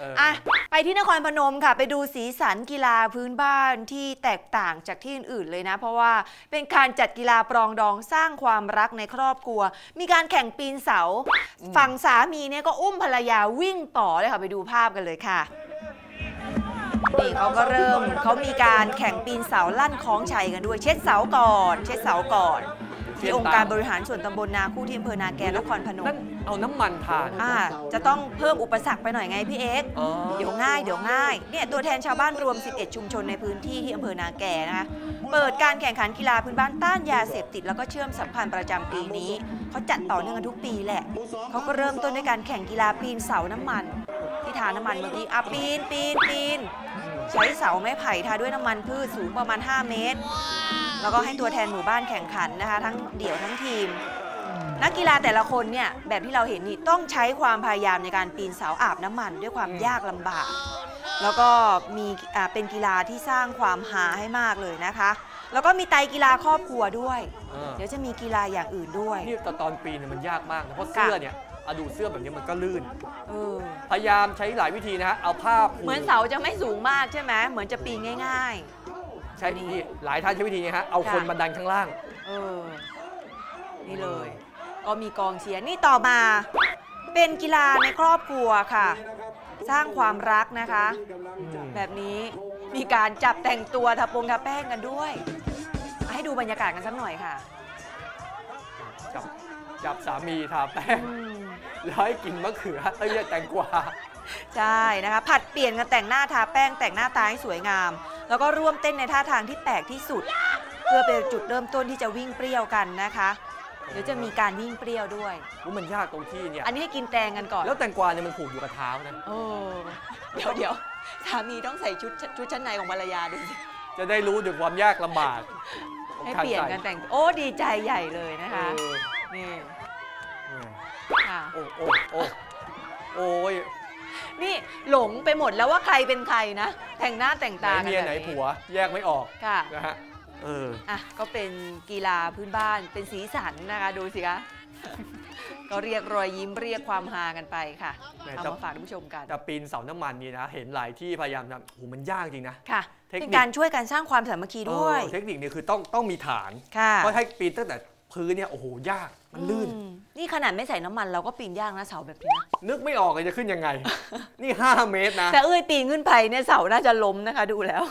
อออะไปที่นครพนมค่ะ ไปดูสีสันกีฬาพื้นบ้านที่แตกต่างจากที่อื่นๆเลยนะ เพราะว่าเป็นการจัดกีฬาปรองดองสร้างความรักในครอบครัว มีการแข่งปีนเสา ฝั่งสามีเนี่ยก็อุ้มภรรยาวิ่งต่อเลยค่ะ ไปดูภาพกันเลยค่ะนี่เขาก็เริ่มเขามีการแข่งปีนเสาลั่นคล้องชัยกันด้วย เช็ดเสาก่อน เช็ดเสาก่อน ที่องค์การบริหารส่วนตำบลนาคู่ที่อำเภอนาแกนครพนมนั่นเอาน้ำมันทานอ่าจะต้องเพิ่มอุปสรรคไปหน่อยไงพี่เอ็กซ์อ๋อเดี๋ยวง่ายเดี๋ยวง่ายเนี่ยตัวแทนชาวบ้านรวม 11 ชุมชนในพื้นที่ที่อำเภอนาแกนะคะเปิดการแข่งขันกีฬาพื้นบ้านต้านยาเสพติดแล้วก็เชื่อมสัมพันธ์ประจำปีนี้เขาจัดต่อเนื่องกันทุกปีแหละเขาก็เริ่มต้นด้วยการแข่งกีฬาปีนเสาน้ำมัน ที่ทาน้ำมันเมื่อกี้อะปีนปีนปีนใช้เสาไม้ไผ่ทาด้วยน้ำมันพืชสูงประมาณ 5 เมตร แล้วก็ให้ตัวแทนหมู่บ้านแข่งขันนะคะ ทั้งเดี่ยวทั้งทีม นักกีฬาแต่ละคนเนี่ยแบบที่เราเห็นนี่ต้องใช้ความพยายามในการปีนเสาอาบน้ำมันด้วยความยากลำบาก แล้วก็มีอ่าเป็นกีฬาที่สร้างความหาให้มากเลยนะคะ แล้วก็มีไตรกีฬาครอบครัวด้วยเออเดี๋ยวจะมีกีฬาอย่างอื่นด้วยนี่ตอนตอนปีนเนี่ยมันยากมากนะเพราะค่ะเสื้อเนี่ยอะดูเสื้อแบบนี้มันก็ลื่นเออพยายามใช้หลายวิธีนะฮะ เอาผ้าผูกเหมือนเสาจะไม่สูงมากใช่ไหม เหมือนจะปีนง่าย ใช้นี่หลายท่านใช้วิธีนี้ฮะเอาคนค่ะมาดันข้างล่างๆเออ นี่เลย ก็มีกองเชียร์นี่ต่อมา เป็นกีฬาในครอบครัวค่ะ สร้างความรักนะคะ แบบนี้มีการจับแต่งตัวทาปงทาแป้งกันด้วย ให้ดูบรรยากาศกันสักหน่อยค่ะ จับจับสามีทาแป้งอืมแล้วให้กินมะเขือเอ้ยแตงกวาใช่นะคะ ผัดเปลี่ยนกันแต่งหน้าทาแป้งแต่งหน้าตาให้สวยงาม แล้วก็ร่วมเต้นในท่าทางที่แปลกที่สุด เพื่อเป็นจุดเริ่มต้นที่จะวิ่งเปรี้ยวกันนะคะ เดี๋ยวจะมีการวิ่งเปรี้ยวด้วยว่ามันยากตรงที่เนี่ยอันนี้ให้กินแตงกันก่อน แล้วแตงกวาเนี่ยมันผูกอยู่กับเท้านะโอ้เดี๋ยวเดี๋ยวสามีต้องใส่ชุดชุดชั้นในของภรรยาดูสิจะได้รู้ถึงความยากลำบากของให้ารเปลี่ยนกันใส่แต่งโอ้ดีใจใหญ่เลยนะคะเออนี่เออค่ะโอ้โอ้โอ้โอ้ยนี่ หลงไปหมดแล้วว่าใครเป็นใครนะ แต่งหน้าแต่งไหนตากันเมียแบบไหนนี้ผัว แยกไม่ออกค่ะนะฮะเอออะก็เป็นกีฬาพื้นบ้านเป็นสีสันนะคะดูสิคะ ก็เรียกรอยยิ้มเรียกความฮากันไปค่ะแหม่เอาแต่มาฝากท่านผู้ชมกัน แต่ปีนเสาน้ำมันนี่นะ เห็นหลายที่พยายามทำโอ้โหมันยากจริงนะ ค่ะเทคนิค เป็นการช่วยกันสร้างความสามัคคีด้วยเออเทคนิคเนี่ยคือต้องต้องมีฐาน ค่ะ เพราะให้ปีนตั้งแต่ พื้นเนี่ยโอ้โหยากมันลื่นอืมนี่ขนาดไม่ใส่น้ำมันเราก็ปีนยากนะเสาแบบนี้นะนึกไม่ออกเลยจะขึ้นยังไง นี่ 5 เมตรนะ แต่เอ้ยปีนขึ้นไปเนี่ยเสาน่าจะล้มนะคะ ดูแล้ว